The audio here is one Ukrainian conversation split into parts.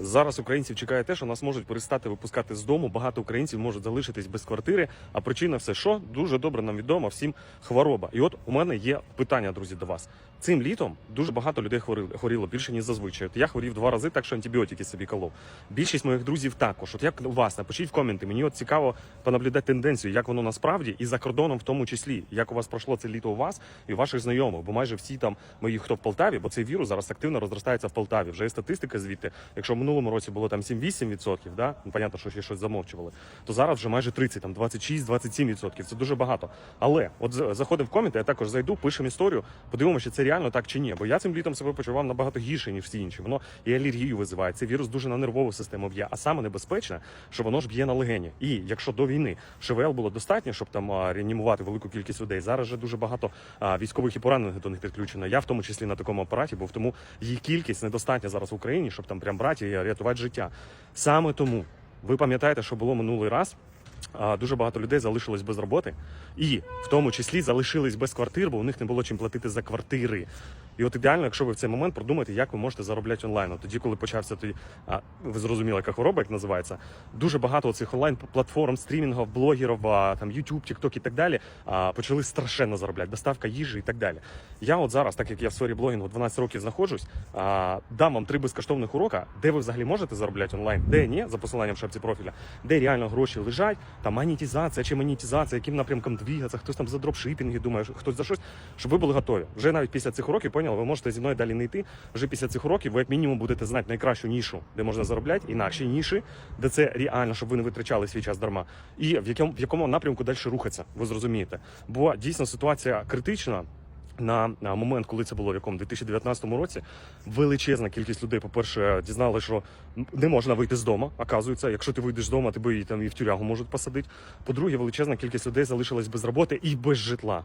Зараз українців чекає те, що нас можуть перестати випускати з дому. Багато українців можуть залишитись без квартири. А причина все що дуже добре нам відома всім хвороба. І от у мене є питання, друзі, до вас. Цим літом дуже багато людей хворили хворіло більше ніж зазвичай. От я хворів два рази, так що антибіотики собі колов. Більшість моїх друзів також. От як у вас напишіть в коменти. Мені от цікаво понаблюдати тенденцію, як воно насправді і за кордоном, в тому числі, як у вас пройшло це літо у вас і у ваших знайомих. Бо майже всі там мої, хто в Полтаві, бо цей вірус зараз активно розростається в Полтаві. Вже є статистика звідти. Якщо в минулому році було там 7-8%, да? ну, понятно, що ще щось замовчували, то зараз вже майже 30, там 26-27%. Це дуже багато. Але от з- заходимо в коменти, я також зайду, пишемо історію, подивимося, чи це реально так чи ні. Бо я цим літом себе почував набагато гірше, ніж всі інші. Воно і алергію визиває. Цей вірус дуже на нервову систему б'є. А саме небезпечне, що воно ж б'є на легені. І якщо до війни ШВЛ було достатньо, щоб там реанімувати велику кількість людей, зараз же дуже багато військових і поранених до них підключено. Я в тому числі на такому апараті, бо в тому її кількість недостатня зараз в Україні, щоб там прям брати і рятувати життя. Саме тому ви пам'ятаєте, що було минулий раз. Дуже багато людей залишилось без роботи, і в тому числі залишились без квартир, бо у них не було чим платити за квартири. І от ідеально, якщо ви в цей момент продумаєте, як ви можете заробляти онлайн. От тоді, коли почався тоді, а, ви зрозуміли, яка хвороба, як називається, дуже багато цих онлайн платформ, стрімінгів, блогерів, а, там YouTube, TikTok і так далі, а, почали страшенно заробляти, доставка їжі і так далі. Я от зараз, так як я в сфері блогінгу 12 років знаходжусь, а, дам вам три безкоштовних урока, де ви взагалі можете заробляти онлайн, де ні, за посиланням в шапці профіля, де реально гроші лежать, там монетизація чи монетизація, яким напрямком двигатися, хтось там за дропшипінги думає, хтось за щось, щоб ви були готові. Вже навіть після цих уроків поняли, ви можете зі мною далі не йти. Вже після цих уроків ви як мінімум будете знати найкращу нішу, де можна заробляти, інакші ніші, де це реально, щоб ви не витрачали свій час дарма. І в якому в якому напрямку далі рухатися, ви зрозумієте. Бо дійсно ситуація критична. На, момент, коли це було в якому 2019 році, величезна кількість людей, по-перше, дізнали, що не можна вийти з дому. Оказується, якщо ти вийдеш з дому, тебе і там і в тюрягу можуть посадити. По-друге, величезна кількість людей залишилась без роботи і без житла.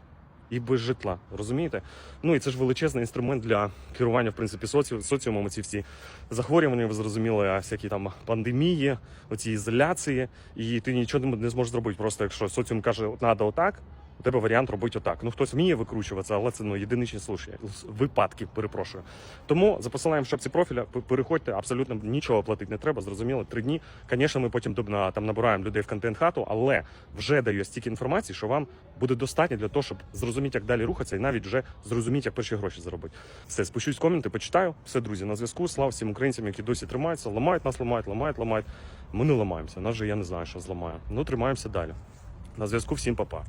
І без житла, розумієте? Ну і це ж величезний інструмент для керування, в принципі, соці... соціумом. Ці всі захворювання, ви зрозуміли, всякі там пандемії, оці ізоляції, і ти нічого не- зможеш зробити. Просто якщо соціум каже, треба отак, у тебе варіант робити отак. Ну хтось вміє викручуватися, але це ну єдиничні случаї, випадки, перепрошую. Тому за посиланням в шапці профіля переходьте, абсолютно нічого платити не треба. Зрозуміло, три дні. Звісно, ми потім там набираємо людей в контент хату, але вже даю стільки інформації, що вам буде достатньо для того, щоб зрозуміти, як далі рухатися, і навіть вже зрозуміти, як перші гроші заробити. Все, спущусь коменти, почитаю. Все, друзі, на зв'язку. Слава всім українцям, які досі тримаються, ламають нас, ламають, ламають, ламають. Ми не ламаємося. Нас же я не знаю, що зламає. Ну тримаємося далі. На зв'язку всім па-па.